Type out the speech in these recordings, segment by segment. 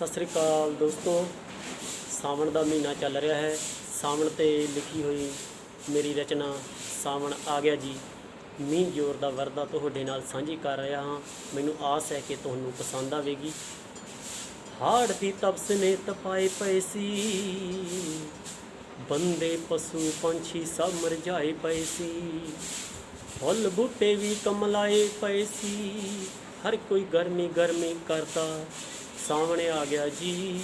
ਸਤਿ ਸ੍ਰੀ ਅਕਾਲ ਦੋਸਤੋ। ਸਾਵਣ ਦਾ ਮਹੀਨਾ ਚੱਲ ਰਿਹਾ ਹੈ। ਸਾਵਣ ਤੇ ਲਿਖੀ ਹੋਈ ਮੇਰੀ ਰਚਨਾ ਸਾਵਣ ਆ ਗਿਆ ਜੀ। ਮੀਂਹ ਜ਼ੋਰ ਦਾ ਵਰਦਾ ਤੁਹਾਡੇ ਨਾਲ ਸਾਂਝੀ ਕਰ ਰਿਹਾ ਹਾਂ। ਮੈਨੂੰ ਆਸ ਹੈ ਕਿ ਤੁਹਾਨੂੰ ਪਸੰਦ ਆਵੇਗੀ। ਹਾੜ ਦੀ ਤਪਸ ਨੇ ਤਪਾਏ ਪਏ ਸੀ। ਬੰਦੇ, ਪਸ਼ੂ, ਪੰਛੀ ਸਭ ਮਰਝਾਏ ਪਏ ਸੀ। ਫੁੱਲ ਬੂਟੇ ਵੀ ਕਮਲਾਏ ਪਏ ਸੀ। ਹਰ ਕੋਈ ਗਰਮੀ ਗਰਮੀ ਕਰਦਾ ਸਾਹਮਣੇ ਆ ਗਿਆ ਜੀ,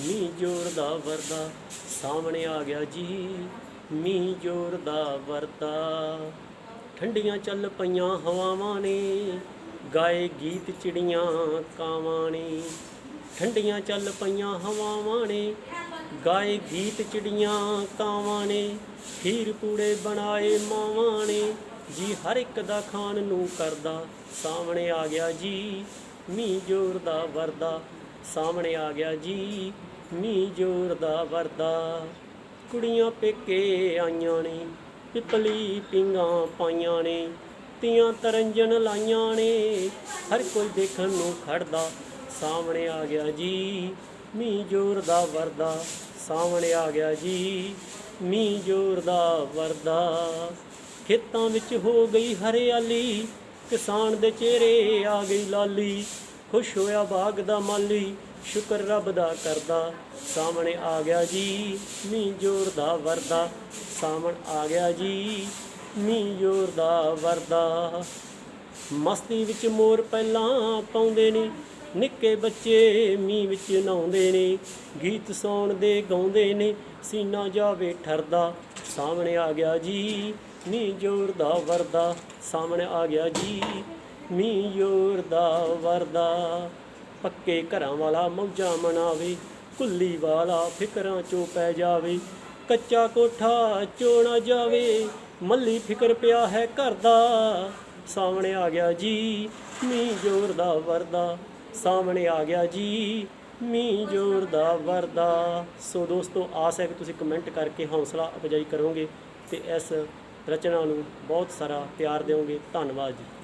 ਮੀਂਹ ਜ਼ੋਰ ਦਾ ਵਰਦਾ। ਸਾਹਮਣੇ ਆ ਗਿਆ ਜੀ, ਮੀਂਹ ਜ਼ੋਰ ਦਾ ਵਰਦਾ। ਠੰਡੀਆਂ ਚੱਲ ਪਈਆਂ ਹਵਾਵਾਂ ਨੇ, ਗਾਏ ਗੀਤ ਚਿੜੀਆਂ ਕਾਵਾਂ ਨੇ। ਠੰਡੀਆਂ ਚੱਲ ਪਈਆਂ ਹਵਾਵਾਂ ਨੇ, ਗਾਏ ਗੀਤ ਚਿੜੀਆਂ ਕਾਵਾਂ ਨੇ। ਖੀਰ ਪੂੜੇ ਬਣਾਏ ਮਾਵਾਂ ਨੇ, ਜੀ ਹਰ ਇੱਕ ਦਾ ਖਾਣ ਨੂੰ ਕਰਦਾ। ਸਾਹਮਣੇ ਆ ਗਿਆ ਜੀ ਮੀਂਹ ਜ਼ੋਰ ਦਾ ਵਰਦਾ ਸਾਹਮਣੇ ਆ ਗਿਆ ਜੀ। ਮੀਂਹ ਜ਼ੋਰ ਦਾ ਵਰਦਾ। ਕੁੜੀਆਂ ਪੇਕੇ ਆਈਆਂ ਨੇ, ਪਿਪਲੀ ਪਿੰਗਾਂ ਪਾਈਆਂ ਨੇ, ਤੀਆਂ ਤਰੰਜਣ ਲਾਈਆਂ ਨੇ। ਹਰ ਕੋਈ ਦੇਖਣ ਨੂੰ ਖੜਦਾ ਸਾਹਮਣੇ ਆ ਗਿਆ ਜੀ। ਮੀਂਹ ਜ਼ੋਰ ਦਾ ਵਰਦਾ ਸਾਹਮਣੇ ਆ ਗਿਆ ਜੀ। ਮੀਂਹ ਜ਼ੋਰ ਦਾ ਵਰਦਾ ਖੇਤਾਂ ਵਿੱਚ ਹੋ ਗਈ ਹਰਿਆਲੀ। ਕਿਸਾਨ ਦੇ ਚਿਹਰੇ ਆ ਗਈ ਲਾਲੀ, ਖੁਸ਼ ਹੋਇਆ ਬਾਗ ਦਾ ਮਾਲੀ, ਸ਼ੁਕਰ ਰੱਬ ਦਾ ਕਰਦਾ, ਸਾਹਮਣੇ ਆ ਗਿਆ ਜੀ, ਮੀਂਹ ਜ਼ੋਰ ਦਾ ਵਰਦਾ, ਸਾਹਮਣ ਆ ਗਿਆ ਜੀ, ਮੀਂਹ ਜ਼ੋਰ ਦਾ ਵਰਦਾ। ਮਸਤੀ ਵਿੱਚ ਮੋਰ ਪਹਿਲਾਂ ਪਾਉਂਦੇ ਨੇ, ਨਿੱਕੇ ਬੱਚੇ ਮੀਂਹ ਵਿੱਚ ਨਹਾਉਂਦੇ ਨੇ, ਗੀਤ ਸੌਣ ਦੇ ਗਾਉਂਦੇ ਨੇ, ਸੀਨਾ ਜਾਵੇ ਠਰਦਾ, ਸਾਹਮਣੇ ਆ ਗਿਆ ਜੀ ਮੀਂਹ ਜ਼ੋਰ ਦਾ ਵਰਦਾ ਸਾਹਮਣੇ ਆ ਗਿਆ ਜੀ। ਮੀਂਹ ਜ਼ੋਰ ਦਾ ਵਰਦਾ ਪੱਕੇ ਘਰਾਂ ਵਾਲਾ ਮੌਜਾਂ ਮਨਾਵੇ, ਕੁੱਲੀ ਵਾਲਾ ਫਿਕਰਾਂ ਚੋਂ ਪੈ ਜਾਵੇ। ਕੱਚਾ ਕੋਠਾ ਚੋਣਾ ਜਾਵੇ, ਮੱਲੀ ਫਿਕਰ ਪਿਆ ਹੈ ਘਰ ਦਾ। ਸਾਹਮਣੇ ਆ ਗਿਆ ਜੀ ਮੀਂਹ ਜ਼ੋਰ ਦਾ ਵਰਦਾ ਸਾਹਮਣੇ ਆ ਗਿਆ ਜੀ। ਮੀਂਹ ਜ਼ੋਰ ਦਾ ਵਰਦਾ। ਸੋ ਦੋਸਤੋ, ਆਸ ਹੈ ਕਿ ਤੁਸੀਂ ਕਮੈਂਟ ਕਰਕੇ ਹੌਸਲਾ ਅਫਜਾਈ ਕਰੋਗੇ ਤੇ ਇਸ ਰਚਨਾ ਨੂੰ ਬਹੁਤ ਸਾਰਾ ਪਿਆਰ ਦਿਓਗੇ। ਧੰਨਵਾਦ ਜੀ।